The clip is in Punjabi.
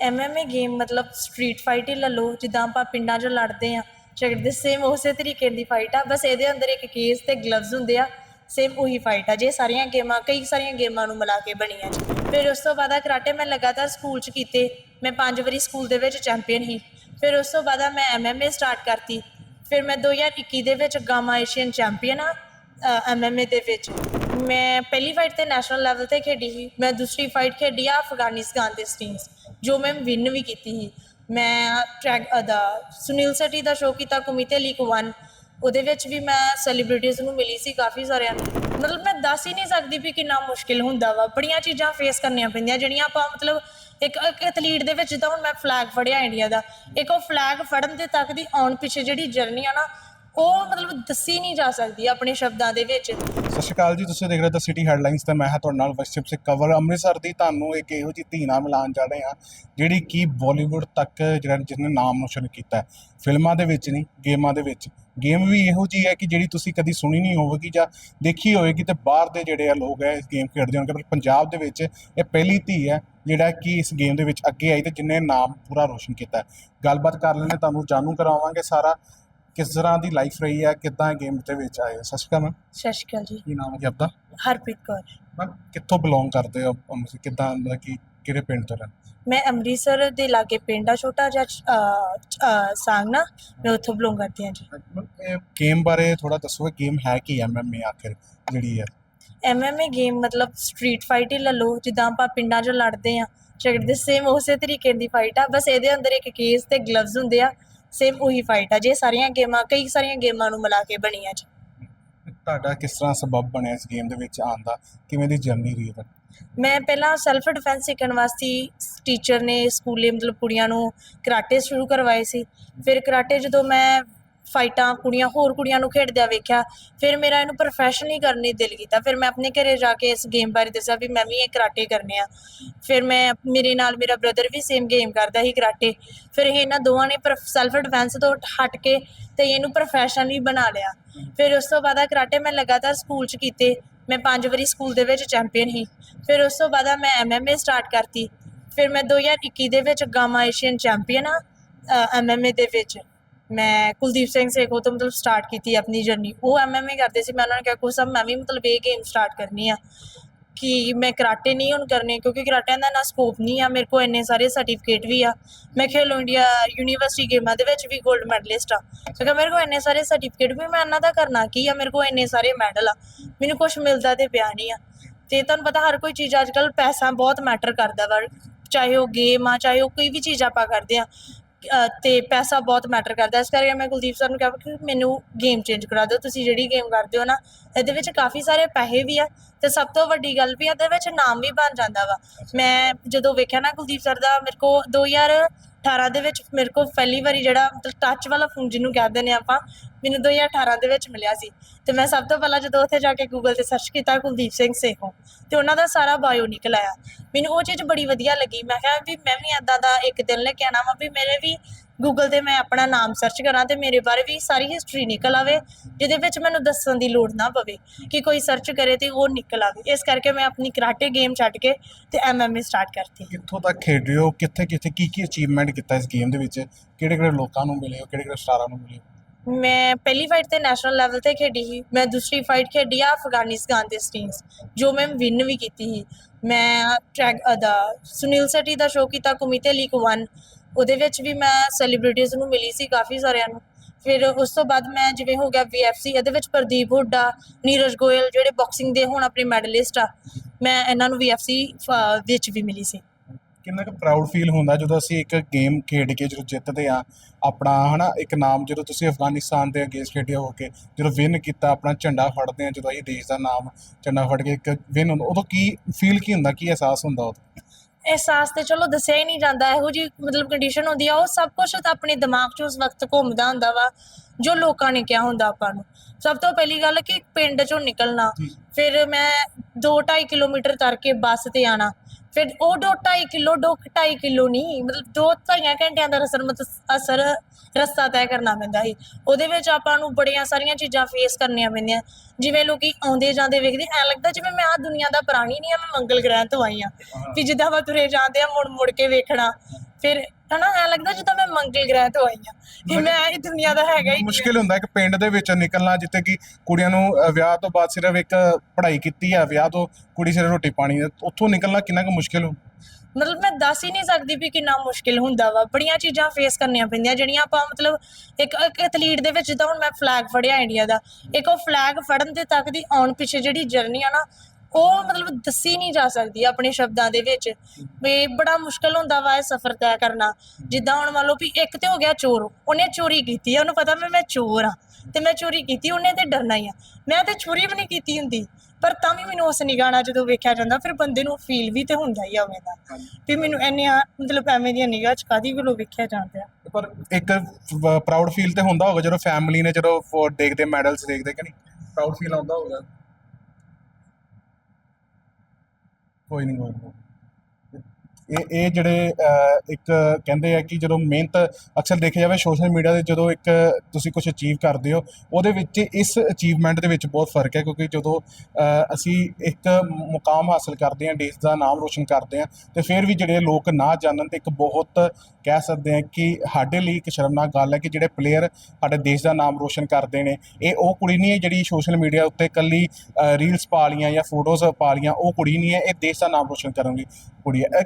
ਐਮਐਮਏ ਗੇਮ ਮਤਲਬ ਸਟਰੀਟ ਫਾਈਟ ਹੀ ਲੈ ਲਓ, ਜਿੱਦਾਂ ਆਪਾਂ ਪਿੰਡਾਂ 'ਚ ਲੜਦੇ ਆ ਝਗੜਦੇ ਸੇਮ ਉਸੇ ਤਰੀਕੇ ਦੀ ਫਾਈਟ ਆ, ਬਸ ਇਹਦੇ ਅੰਦਰ ਇੱਕ ਕੇਸ ਤੇ ਗਲਵਜ਼ ਹੁੰਦੇ ਆ ਸੇਮ ਉਹੀ ਫਾਈਟ ਆ, ਜੇ ਸਾਰੀਆਂ ਗੇਮਾਂ, ਕਈ ਸਾਰੀਆਂ ਗੇਮਾਂ ਨੂੰ ਮਿਲਾ ਕੇ ਬਣੀਆਂ ਫਿਰ ਉਸ ਤੋਂ ਬਾਅਦ ਕਰਾਟੇ ਮੈਂ ਲਗਾਤਾਰ ਸਕੂਲ 'ਚ ਕੀਤੇ, ਮੈਂ ਪੰਜ ਵਾਰੀ ਸਕੂਲ ਦੇ ਵਿੱਚ ਚੈਂਪੀਅਨ ਸੀ। ਫਿਰ ਉਸ ਤੋਂ ਬਾਅਦ ਮੈਂ ਐਮਐਮਏ ਸਟਾਰਟ ਕਰਤੀ। ਫਿਰ ਮੈਂ 2021 ਦੇ ਵਿੱਚ ਗਾਮਾ ਏਸ਼ੀਅਨ ਚੈਂਪੀਅਨ ਆ ਐਮਐਮਏ ਦੇ ਵਿੱਚ। ਮੈਂ ਪਹਿਲੀ ਫਾਈਟ ਤੇ ਨੈਸ਼ਨਲ ਲੈਵਲ ਤੇ ਖੇਡੀ ਸੀ, ਮੈਂ ਦੂਸਰੀ ਫਾਈਟ ਖੇਡੀ ਆ ਅਫਗਾਨਿਸਤਾਨ ਦੇ ਸਟੀਮਸ ਜੋ ਮੈਂ ਵਿਨ ਵੀ ਕੀਤੀ ਸੀ। ਮੈਂ ਟਰੈਕ ਦਾ ਸੁਨੀਲ ਸੈਟੀ ਦਾ ਸ਼ੋਅ ਕੀਤਾ, ਕੁਮੀਤੇ ਲੀਕ 1 ਉਹਦੇ ਵਿੱਚ ਵੀ ਮੈਂ ਸੈਲੀਬ੍ਰਿਟੀਜ਼ ਨੂੰ ਮਿਲੀ ਸੀ ਕਾਫੀ ਸਾਰਿਆਂ ਨੂੰ। ਮਤਲਬ ਮੈਂ ਦੱਸ ਹੀ ਨਹੀਂ ਸਕਦੀ ਵੀ ਕਿੰਨਾ ਮੁਸ਼ਕਿਲ ਹੁੰਦਾ ਵਾ। ਬੜੀਆਂ ਚੀਜ਼ਾਂ ਫੇਸ ਕਰਨੀਆਂ ਪੈਂਦੀਆਂ, ਜਿਹੜੀਆਂ ਆਪਾਂ ਮਤਲਬ ਇੱਕ ਇੱਕ ਐਥਲੀਟ ਦੇ ਵਿੱਚ ਜਿੱਦਾਂ ਹੁਣ ਮੈਂ ਫਲੈਗ ਫੜਿਆ ਇੰਡੀਆ ਦਾ, ਇੱਕ ਉਹ ਫਲੈਗ ਫੜਨ ਦੇ ਤੱਕ ਦੀ ਆਉਣ ਪਿੱਛੇ ਜਿਹੜੀ ਜਰਨੀ ਆ ਨਾ ਉਹ ਮਤਲਬ ਦੱਸੀ ਨਹੀਂ ਜਾ ਸਕਦੀ ਆਪਣੇ ਸ਼ਬਦਾਂ ਦੇ ਵਿੱਚ। ਸਤਿ ਸ਼੍ਰੀ ਅਕਾਲ ਜੀ, ਤੁਸੀਂ ਦੇਖ ਰਹੇ ਹੋ ਦ ਸਿਟੀ ਹੈਡਲਾਈਨਸ ਤੇ ਮੈਂ ਹਾਂ ਤੁਹਾਡੇ ਨਾਲ ਵਸ਼ਿਪ ਸੇ ਕਵਰ। ਅੰਮ੍ਰਿਤਸਰ ਦੀ ਤੁਹਾਨੂੰ ਇੱਕ ਇਹੋ ਜਿਹੀ ਧੀ ਮਿਲਾਉਣ ਜਾ ਰਹੇ ਹਾਂ, ਜਿਹੜੀ ਕਿ ਬਾਲੀਵੁੱਡ ਤੱਕ ਜਿਹੜਾ ਜਿਸਨੇ ਨਾਮ ਰੋਸ਼ਨ ਕੀਤਾ ਹੈ। ਫਿਲਮਾਂ ਦੇ ਵਿੱਚ ਨਹੀਂ, ਗੇਮਾਂ ਦੇ ਵਿੱਚ। ਗੇਮ ਵੀ ਇਹੋ ਜਿਹੀ ਹੈ ਕਿ ਜਿਹੜੀ ਤੁਸੀਂ ਕਦੀ ਸੁਣੀ ਨਹੀਂ ਹੋਵੇਗੀ ਜਾਂ ਦੇਖੀ ਹੋਵੇਗੀ ਤੇ ਬਾਹਰ ਦੇ ਜਿਹੜੇ ਆ ਲੋਕ ਹੈ, ਇਸ ਗੇਮ ਖੇਡਦੇ ਹੋਣਗੇ, ਪਰ ਪੰਜਾਬ ਦੇ ਵਿੱਚ ਇਹ ਪਹਿਲੀ ਧੀ ਹੈ, ਜਿਹੜਾ ਕਿ ਇਸ ਗੇਮ ਦੇ ਵਿੱਚ ਅੱਗੇ ਆਈ ਤੇ ਜਿਨੇ ਨਾਮ ਪੂਰਾ ਰੋਸ਼ਨ ਕੀਤਾ ਹੈ। ਗੱਲਬਾਤ ਕਰ ਲੈਣੇ ਤੁਹਾਨੂੰ ਜਾਣੂ ਕਰਾਵਾਂਗੇ ਸਾਰਾ। ਕਿਸ ਤਰ੍ਹਾਂ ਦੀ ਲਾਈਫ ਰਹੀ ਹੈ ਕਿੱਦਾਂ ਗੇਮ ਦੇ ਵਿੱਚ ਆਏ ਹੋ। ਸਤਿ ਸ਼੍ਰੀ ਅਕਾਲ ਮੈਮ ਸਤਿ ਸ਼੍ਰੀ ਅਕਾਲ ਜੀ। ਕੀ ਨਾਮ ਹੈ ਜੀ ਆਪਦਾ? ਹਰਪ੍ਰੀਤ ਕੌਰ। ਮੈਮ ਕਿੱਥੋਂ ਬਿਲੋਂਗ ਕਰਦੇ ਹੋ ਅੰਮ੍ਰਿਤਸਰ ਕਿੱਦਾਂ ਮਤਲਬ ਕਿ ਕਿਹੜੇ ਪਿੰਡ ਤੋਂ ਰਹਿੰਦੇ ਮੈਂ ਅੰਮ੍ਰਿਤਸਰ ਦੇ ਲਾਗੇ ਪਿੰਡ ਆ ਛੋਟਾ ਜਿਹਾ ਸਾਂਗਨਾ ਮੈਂ ਉੱਥੋਂ ਬਿਲੋਂਗ ਕਰਦੀ ਹਾਂ ਜੀ। ਮੈਮ, ਇਹ ਗੇਮ ਬਾਰੇ ਥੋੜਾ ਦੱਸੋ ਗੇਮ ਹੈ ਕੀ ਐਮਐਮਏ ਆਖਿਰ ਜਿਹੜੀ ਹੈ? ਐਮਐਮਏ ਗੇਮ ਮਤਲਬ ਸਟਰੀਟ ਫਾਈਟ ਹੀ ਲੈ ਲਓ ਜਿੱਦਾਂ ਆਪਾਂ ਪਿੰਡਾਂ 'ਚ ਲੜਦੇ ਆ ਝਗੜਦੇ ਸੇਮ ਉਸੇ ਤਰੀਕੇ ਦੀ ਫਾਈਟ ਆ ਬਸ ਇਹਦੇ ਅੰਦਰ ਇੱਕ ਕੇਸ ਤੇ ਗਲਵਜ਼ ਹੁੰਦੇ ਆ ਸੇਮ ਉਹੀ ਫਾਈਟ ਆ ਜੇ ਸਾਰੀਆਂ ਗੇਮਾਂ ਕਈ ਸਾਰੀਆਂ ਗੇਮਾਂ ਨੂੰ ਮਿਲਾ ਕੇ ਬਣੀਆਂ ਜੀ। ਤੁਹਾਡਾ ਕਿਸ ਤਰ੍ਹਾਂ ਸਬਬ ਬਣਿਆ ਇਸ ਗੇਮ ਦੇ ਵਿੱਚ ਆਉਣ ਦਾ? ਕਿਵੇਂ ਦੀ ਜਰਨੀ ਰਹੀ ਹੈ? ਮੈਂ ਪਹਿਲਾਂ ਸੈਲਫ ਡਿਫੈਂਸ ਸਿੱਖਣ ਵਾਸਤੇ ਟੀਚਰ ਨੇ ਸਕੂਲੇ ਮਤਲਬ ਕੁੜੀਆਂ ਨੂੰ ਕਰਾਟੇ ਸ਼ੁਰੂ ਕਰਵਾਏ ਸੀ। ਫਿਰ ਕਰਾਟੇ ਜਦੋਂ ਮੈਂ ਫਾਈਟਾਂ ਕੁੜੀਆਂ, ਹੋਰ ਕੁੜੀਆਂ ਨੂੰ ਖੇਡਦਿਆਂ ਵੇਖਿਆ, ਫਿਰ ਮੇਰਾ ਇਹਨੂੰ ਪ੍ਰੋਫੈਸ਼ਨਲੀ ਕਰਨ ਦੀ ਦਿਲ ਕੀਤਾ। ਫਿਰ ਮੈਂ ਆਪਣੇ ਘਰੇ ਜਾ ਕੇ ਇਸ ਗੇਮ ਬਾਰੇ ਦੱਸਿਆ ਵੀ ਮੈਂ ਵੀ ਇਹ ਕਰਾਟੇ ਕਰਨੇ ਆ। ਫਿਰ ਮੈਂ ਮੇਰੇ ਨਾਲ ਮੇਰਾ ਬ੍ਰਦਰ ਵੀ ਸੇਮ ਗੇਮ ਕਰਦਾ ਸੀ ਕਰਾਟੇ। ਫਿਰ ਇਹ ਇਹਨਾਂ ਦੋਵਾਂ ਨੇ ਸੈਲਫ ਡਿਫੈਂਸ ਤੋਂ ਹਟ ਕੇ ਤੇ ਇਹਨੂੰ ਪ੍ਰੋਫੈਸ਼ਨਲੀ ਬਣਾ ਲਿਆ। ਫਿਰ ਉਸ ਤੋਂ ਬਾਅਦ ਆ ਕਰਾਟੇ ਮੈਂ ਲਗਾਤਾਰ ਸਕੂਲ 'ਚ ਕੀਤੇ। ਮੈਂ ਪੰਜ ਵਾਰੀ ਸਕੂਲ ਦੇ ਵਿੱਚ ਚੈਂਪੀਅਨ ਸੀ। ਫਿਰ ਉਸ ਤੋਂ ਬਾਅਦ ਆ ਮੈਂ ਐਮਐਮਏ ਸਟਾਰਟ ਕਰਤੀ। ਫਿਰ ਮੈਂ 2021 ਦੇ ਵਿੱਚ ਗਾਮਾ ਏਸ਼ੀਅਨ ਚੈਂਪੀਅਨ ਆ ਐਮਐਮਏ ਦੇ ਵਿੱਚ। ਮੈਂ ਕੁਲਦੀਪ ਸਿੰਘ ਸੇਖੋ ਤੋਂ ਮਤਲਬ ਸਟਾਰਟ ਕੀਤੀ ਆਪਣੀ ਜਰਨੀ ਉਹ ਐਮਐਮਏ ਕਰਦੇ ਸੀ, ਮੈਂ ਉਹਨਾਂ ਨੇ ਕਿਹਾ ਕੁਛ ਮੈਂ ਵੀ ਮਤਲਬ ਇਹ ਗੇਮ ਸਟਾਰਟ ਕਰਨੀ ਆ ਕਿ ਮੈਂ ਕਰਾਟੇ ਨਹੀਂ ਹੁਣ ਕਰਨੇ, ਕਿਉਂਕਿ ਕਰਾਟਿਆਂ ਦਾ ਨਾ ਸਕੋਪ ਨਹੀਂ ਆ, ਮੇਰੇ ਕੋਲ ਇੰਨੇ ਸਾਰੇ ਸਰਟੀਫਿਕੇਟ ਵੀ ਆ। ਮੈਂ ਖੇਲੋ ਇੰਡੀਆ ਯੂਨੀਵਰਸਿਟੀ ਗੇਮਾਂ ਦੇ ਵਿੱਚ ਵੀ 골ਡ ਮੈਡਲਿਸਟ ਆ ਕਿਉਂਕਿ ਮੇਰੇ ਕੋਲ ਇੰਨੇ ਸਾਰੇ ਸਰਟੀਫਿਕੇਟ ਵੀ ਮੈਂ ਇਹਨਾਂ ਦਾ ਕਰਨਾ ਕੀ ਆ? ਮੇਰੇ ਕੋਲ ਇੰਨੇ ਸਾਰੇ ਮੈਡਲ ਆ। ਮੈਨੂੰ ਕੁਝ ਮਿਲਦਾ ਤੇ ਪਿਆ ਨਹੀਂ ਆ। ਤੇ ਤੁਹਾਨੂੰ ਪਤਾ ਹਰ ਕੋਈ ਚੀਜ਼ ਅੱਜ ਕੱਲ ਪੈਸਾ ਬਹੁਤ ਮੈਟਰ ਕਰਦਾ ਵਾ, ਚਾਹੇ ਉਹ ਗੇਮ ਆ, ਚਾਹੇ ਉਹ ਕੋਈ ਵੀ ਚੀਜ਼ ਆਪਾਂ ਕਰਦੇ ਆ। ਤੇ ਪੈਸਾ ਬਹੁਤ ਮੈਟਰ ਕਰਦਾ ਇਸ ਕਰਕੇ ਮੈਂ ਕੁਲਦੀਪ ਸਰ ਨੂੰ ਕਿਹਾ ਕਿ ਮੈਨੂੰ ਗੇਮ ਚੇਂਜ ਕਰਾ ਦਿਓ। ਤੁਸੀਂ ਜਿਹੜੀ ਗੇਮ ਕਰਦੇ ਹੋ ਨਾ, ਇਹਦੇ ਵਿੱਚ ਕਾਫੀ ਸਾਰੇ ਪੈਸੇ ਵੀ ਆ ਤੇ ਸਭ ਤੋਂ ਵੱਡੀ ਗੱਲ ਵੀ ਇਹਦੇ ਵਿੱਚ ਨਾਮ ਵੀ ਬਣ ਜਾਂਦਾ ਵਾ। ਮੈਂ ਜਦੋਂ ਵੇਖਿਆ ਨਾ ਕੁਲਦੀਪ ਸਰ ਦਾ, ਮੇਰੇ ਕੋ 2018 ਦੇ ਵਿੱਚ ਮੇਰੇ ਕੋ ਪਹਿਲੀ ਵਾਰੀ ਜਿਹੜਾ ਮਤਲਬ ਟੱਚ ਵਾਲਾ ਫੋਨ ਜਿਹਨੂੰ ਕਹਿੰਦੇ ਨੇ ਆਪਾਂ, ਮੈਨੂੰ 2018 ਦੇ ਵਿੱਚ ਮਿਲਿਆ ਸੀ। ਤੇ ਮੈਂ ਸਭ ਤੋਂ ਪਹਿਲਾਂ ਜਦੋਂ ਉੱਥੇ ਜਾ ਕੇ ਗੂਗਲ ਤੇ ਸਰਚ ਕੀਤਾ ਕੁਲਦੀਪ ਸਿੰਘ ਸੇਖੋਂ, ਤੇ ਉਹਨਾਂ ਦਾ ਸਾਰਾ ਬਾਇਓ ਨਿਕਲ ਆਇਆ। ਮੈਨੂੰ ਉਹ ਚੀਜ਼ ਬੜੀ ਵਧੀਆ ਲੱਗੀ। ਮੈਂ ਕਿਹਾ ਵੀ ਮੈਂ ਵੀ ਏਦਾਂ ਦਾ ਇੱਕ ਦਿਨ ਲੈ ਕੇ ਆਣਾ ਵਾ, ਵੀ ਮੇਰੇ ਵੀ ਗੂਗਲ ਤੇ ਮੈਂ ਆਪਣਾ ਨਾਮ ਸਰਚ ਕਰਾਂ ਤੇ ਮੇਰੇ ਬਾਰੇ ਵੀ ਸਾਰੀ ਹਿਸਟਰੀ ਨਿਕਲ ਆਵੇ ਜਿਹਦੇ ਵਿੱਚ ਮੈਨੂੰ ਦੱਸਣ ਦੀ ਲੋੜ ਨਾ ਪਵੇ ਕਿ ਕੋਈ ਸਰਚ ਕਰੇ ਤੇ ਉਹ ਨਿਕਲ ਆਵੇ। ਇਸ ਕਰਕੇ ਮੈਂ ਆਪਣੀ ਕਰਾਟੇ ਗੇਮ ਛੱਡ ਕੇ ਤੇ ਐਮਐਮਏ ਸਟਾਰਟ ਕਰਤੀ। ਕਿੱਥੋਂ ਤੱਕ ਖੇਡ ਰਹੇ ਹੋ? ਕਿੱਥੇ ਕਿੱਥੇ ਕੀ ਕੀ ਅਚੀਵਮੈਂਟ ਕੀਤਾ ਇਸ ਗੇਮ ਦੇ ਵਿੱਚ? ਕਿਹੜੇ ਕਿਹੜੇ ਲੋਕਾਂ ਨੂੰ ਮਿਲੇ ਹੋ? ਕਿਹੜੇ ਕਿਹੜੇ ਸਟਾਰਾਂ ਨੂੰ ਮਿਲੇ ਹੋ? ਮੈਂ ਪਹਿਲੀ ਫਾਈਟ ਤੇ ਨੈਸ਼ਨਲ ਲੈਵਲ ਤੇ ਖੇਡੀ ਸੀ। ਮੈਂ ਦੂਸਰੀ ਫਾਈਟ ਖੇਡੀ ਆ ਅਫਗਾਨਿਸਤਾਨ ਦੇ ਸਟੀਮਸ ਜੋ ਮੈਂ ਵਿਨ ਵੀ ਕੀਤੀ ਸੀ। ਮੈਂ ਟਰੈਕ ਦਾ ਸੁਨੀਲ ਸੈਟੀ ਦਾ ਸ਼ੋਅ ਕੀਤਾ ਕੁਮੀਤੇ ਲੀਗ 1 ਉਹਦੇ ਵਿੱਚ ਵੀ ਮੈਂ ਸੈਲੀਬ੍ਰਿਟੀਜ਼ ਨੂੰ ਮਿਲੀ ਸੀ ਕਾਫੀ ਸਾਰਿਆਂ ਨੂੰ। ਫਿਰ ਉਸ ਤੋਂ ਬਾਅਦ ਮੈਂ ਜਿਵੇਂ ਹੋ ਗਿਆ VFC ਇਹਦੇ ਵਿੱਚ ਪ੍ਰਦੀਪ ਹੁੱਡਾ, ਨੀਰਜ ਗੋਇਲ ਜਿਹੜੇ ਬਾਕਸਿੰਗ ਦੇ ਹੁਣ ਆਪਣੇ ਮੈਡਲਿਸਟ ਆ, ਮੈਂ ਇਹਨਾਂ ਨੂੰ VFC ਵਿੱਚ ਵੀ ਮਿਲੀ ਸੀ। ਕਿੰਨਾ ਕੁ ਪ੍ਰਾਊਡ ਫੀਲ ਹੁੰਦਾ ਜਦੋਂ ਅਸੀਂ ਇੱਕ ਗੇਮ ਖੇਡ ਕੇ ਜਦੋਂ ਜਿੱਤਦੇ ਆ, ਆਪਣਾ ਹਨਾ, ਇੱਕ ਨਾਮ ਜਦੋਂ ਤੁਸੀਂ ਅਫਗਾਨਿਸਤਾਨ ਦੇ ਅਗੇਂਸਟ ਖੇਡੇ ਹੋ ਕੇ, ਜਦੋਂ ਵਿਨ ਕੀਤਾ, ਆਪਣਾ ਝੰਡਾ ਫੜਦੇ ਆ, ਜਦੋਂ ਅਸੀਂ ਦੇਸ਼ ਦਾ ਨਾਮ ਝੰਡਾ ਫੜ ਕੇ ਇੱਕ ਵਿਨ ਉਦੋਂ ਕੀ ਫੀਲ ਕੀ ਹੁੰਦਾ, ਕੀ ਅਹਿਸਾਸ ਹੁੰਦਾ ਉਦੋਂ? ਅਹਿਸਾਸ ਤੇ ਚਲੋ ਦੱਸਿਆ ਹੀ ਨਹੀਂ ਜਾਂਦਾ ਇਹੋ ਜੀ ਮਤਲਬ ਕੰਡੀਸ਼ਨ ਹੁੰਦੀ ਆ ਉਹ ਸਭ ਕੁਝ ਤਾਂ ਆਪਣੇ ਦਿਮਾਗ 'ਚ ਉਸ ਵਕਤ ਘੁੰਮਦਾ ਹੁੰਦਾ ਵਾ ਜੋ ਲੋਕਾਂ ਨੇ ਕਿਹਾ ਹੁੰਦਾ ਆਪਾਂ ਨੂੰ ਸਭ ਤੋਂ ਪਹਿਲੀ ਗੱਲ ਕਿ ਪਿੰਡ 'ਚੋਂ ਨਿਕਲਣਾ। ਫਿਰ ਮੈਂ 2.5 ਕਿਲੋਮੀਟਰ ਕਰਕੇ ਬੱਸ ਤੇ ਆਣਾ। ਫਿਰ ਉਹ 2.5 ਕਿਲੋ 2.5 ਕਿਲੋ ਨਹੀਂ, ਮਤਲਬ ਦੋ ਢਾਈਆਂ ਘੰਟਿਆਂ ਦਾ ਰਸਰ ਮਤ, ਅਸਰ ਰਸਤਾ ਤੈਅ ਕਰਨਾ ਪੈਂਦਾ ਸੀ। ਉਹਦੇ ਵਿੱਚ ਆਪਾਂ ਨੂੰ ਬੜੀਆਂ ਸਾਰੀਆਂ ਚੀਜ਼ਾਂ ਫੇਸ ਕਰਨੀਆਂ ਪੈਂਦੀਆਂ। ਜਿਵੇਂ ਲੋਕੀ ਆਉਂਦੇ ਜਾਂਦੇ ਵੇਖਦੇ, ਐ ਲੱਗਦਾ ਜਿਵੇਂ ਮੈਂ ਆ ਦੁਨੀਆ ਦਾ ਪ੍ਰਾਣੀ ਨਹੀਂ ਆ, ਮੈਂ ਮੰਗਲ ਗ੍ਰਹਿ ਤੋਂ ਆਈ ਆ। ਵੀ ਜਿੱਦਾਂ ਵਾ ਤੁਰੇ ਜਾਂਦੇ ਆ ਮੁੜ ਮੁੜ ਕੇ ਵੇਖਣਾ। ਫਿਰ ਹਨਾ ਐ ਲੱਗਦਾ ਜਿੱਦਾਂ ਮੈਂ ਮੰਗਲ ਗ੍ਰਹਿ ਤੋਂ ਆਈ ਹਾਂ। ਕਿ ਮੈਂ ਇਹ ਦੁਨੀਆ ਦਾ ਹੈਗਾ ਹੀ ਮੁਸ਼ਕਿਲ ਹੁੰਦਾ ਹੈ ਕਿ ਪਿੰਡ ਦੇ ਵਿੱਚ ਨਿਕਲਣਾ ਜਿੱਥੇ ਕਿ ਕੁੜੀਆਂ ਨੂੰ ਅ, ਵਿਆਹ ਤੋਂ ਬਾਅਦ ਸਿਰਫ ਇੱਕ ਪੜ੍ਹਾਈ ਕੀਤੀ ਆ ਵਿਆਹ ਤੋਂ ਕੁੜੀ ਸਿਰਫ ਰੋਟੀ ਪਾਣੀ ਉੱਥੋਂ ਨਿਕਲਣਾ ਕਿੰਨਾ ਕੁ ਮੁਸ਼ਕਿਲ ਹੋ ਮਤਲਬ ਮੈਂ ਦੱਸ ਹੀ ਨਹੀਂ ਸਕਦੀ ਵੀ ਕਿੰਨਾ ਮੁਸ਼ਕਿਲ ਹੁੰਦਾ ਵਾ। ਬੜੀਆਂ ਚੀਜ਼ਾਂ ਫੇਸ ਕਰਨੀਆਂ ਪੈਂਦੀਆਂ ਜਿਹੜੀਆਂ ਆਪਾਂ ਮਤਲਬ ਇੱਕ ਇੱਕ ਐਥਲੀਟ ਦੇ ਵਿੱਚ ਜਿੱਦਾਂ ਹੁਣ ਮੈਂ ਫਲੈਗ ਫੜਿਆ ਇੰਡੀਆ ਦਾ ਇੱਕ ਉਹ ਫਲੈਗ ਫੜਨ ਦੇ ਤੱਕ ਦੀ ਆਉਣ ਪਿੱਛੇ ਜਿਹੜੀ ਜਰਨੀ ਆ ਨਾ ਉਹ ਮਤਲਬ ਦੱਸੀ ਨਹੀਂ ਜਾ ਸਕਦੀ ਆਪਣੇ ਸ਼ਬਦਾਂ ਦੇ ਵਿੱਚ ਵੀ ਬੜਾ ਮੁਸ਼ਕਲ ਹੁੰਦਾ ਵਾ ਇਹ ਸਫ਼ਰ ਤੈਅ ਕਰਨਾ। ਜਿੱਦਾਂ ਹੁਣ ਮੰਨ ਲਓ ਵੀ ਇੱਕ ਤੇ ਹੋ ਗਿਆ ਚੋਰ, ਉਹਨੇ ਚੋਰੀ ਕੀਤੀ ਆ, ਉਹਨੂੰ ਪਤਾ ਮੈਂ ਮੈਂ ਚੋਰ ਆ ਤੇ ਮੈਂ ਚੋਰੀ ਕੀਤੀ, ਉਹਨੇ ਤੇ ਡਰਨਾ ਹੀ ਆ। ਮੈਂ ਤੇ ਚੋਰੀ ਵੀ ਨਹੀਂ ਕੀਤੀ ਹੁੰਦੀ, ਪਰ ਤਾਂ ਵੀ ਮੈਨੂੰ ਉਸ ਨਿਗਾਹ ਜਦੋਂ ਵੇਖਿਆ ਜਾਂਦਾ, ਫਿਰ ਬੰਦੇ ਨੂੰ ਫੀਲ ਵੀ ਤੇ ਹੁੰਦਾ ਹੀ ਆ ਉਵੇਂ ਦਾ। ਵੀ ਮੈਨੂੰ ਇੰਨੀਆਂ ਮਤਲਬ ਐਵੇਂ ਦੀਆਂ ਨਿਗਾਹ ਚ ਕਾਦੀ ਵੱਲੋਂ ਵੇਖਿਆ ਜਾਂਦਾ ਪਰ ਇੱਕ ਪ੍ਰਾਊਡ ਫੀਲ ਤੇ ਹੁੰਦਾ ਹੋਗਾ ਜਦੋਂ ਫੈਮਿਲੀ ਨੇ ਜਦੋਂ ਦੇਖਦੇ ਮੈਡਲਸ ਦੇਖਦੇ ਕਿ ਨਹੀਂ? ਪ੍ਰਾਊਡ ਫੀਲ ਆਉਂਦਾ ਹੋਗਾ ਕੋਈ ਨਹੀਂ ਕੋਈ ਨਹੀਂ ਇਹ ਇਹ ਜਿਹੜੇ ਇੱਕ ਕਹਿੰਦੇ ਆ ਕਿ ਜਦੋਂ ਮਿਹਨਤ ਅਕਸਰ ਦੇਖਿਆ ਜਾਵੇ ਸੋਸ਼ਲ ਮੀਡੀਆ ਤੇ ਜਦੋਂ ਇੱਕ ਤੁਸੀਂ ਕੁਝ ਅਚੀਵ ਕਰਦੇ ਹੋ, ਉਹਦੇ ਵਿੱਚ ਇਸ ਅਚੀਵਮੈਂਟ ਦੇ ਵਿੱਚ ਬਹੁਤ ਫ਼ਰਕ ਹੈ ਕਿਉਂਕਿ ਜਦੋਂ ਅਸੀਂ ਇੱਕ ਮੁਕਾਮ ਹਾਸਲ ਕਰਦੇ ਹਾਂ, ਦੇਸ਼ ਦਾ ਨਾਮ ਰੋਸ਼ਨ ਕਰਦੇ ਹਾਂ, ਤੇ ਫਿਰ ਵੀ ਜਿਹੜੇ ਲੋਕ ਨਾ ਜਾਣਨ ਤੇ ਇੱਕ ਬਹੁਤ ਕਹਿ ਸਕਦੇ ਹਾਂ ਕਿ ਸਾਡੇ ਲਈ ਇੱਕ ਸ਼ਰਮਨਾਕ ਗੱਲ ਹੈ ਕਿ ਜਿਹੜੇ ਪਲੇਅਰ ਸਾਡੇ ਦੇਸ਼ ਦਾ ਨਾਮ ਰੋਸ਼ਨ ਕਰਦੇ ਨੇ, ਇਹ ਉਹ ਕੁੜੀ ਨਹੀਂ ਹੈ ਜਿਹੜੀ ਸੋਸ਼ਲ ਮੀਡੀਆ ਉੱਤੇ ਇਕੱਲੀ ਰੀਲਸ ਪਾ ਲੀਆਂ ਜਾਂ ਫੋਟੋਜ਼ ਪਾ ਲੀਆਂ ਉਹ ਕੁੜੀ ਨਹੀਂ ਹੈ, ਇਹ ਦੇਸ਼ ਦਾ ਨਾਮ ਰੋਸ਼ਨ ਕਰਨ ਲਈ ਕੁੜੀ ਹੈ।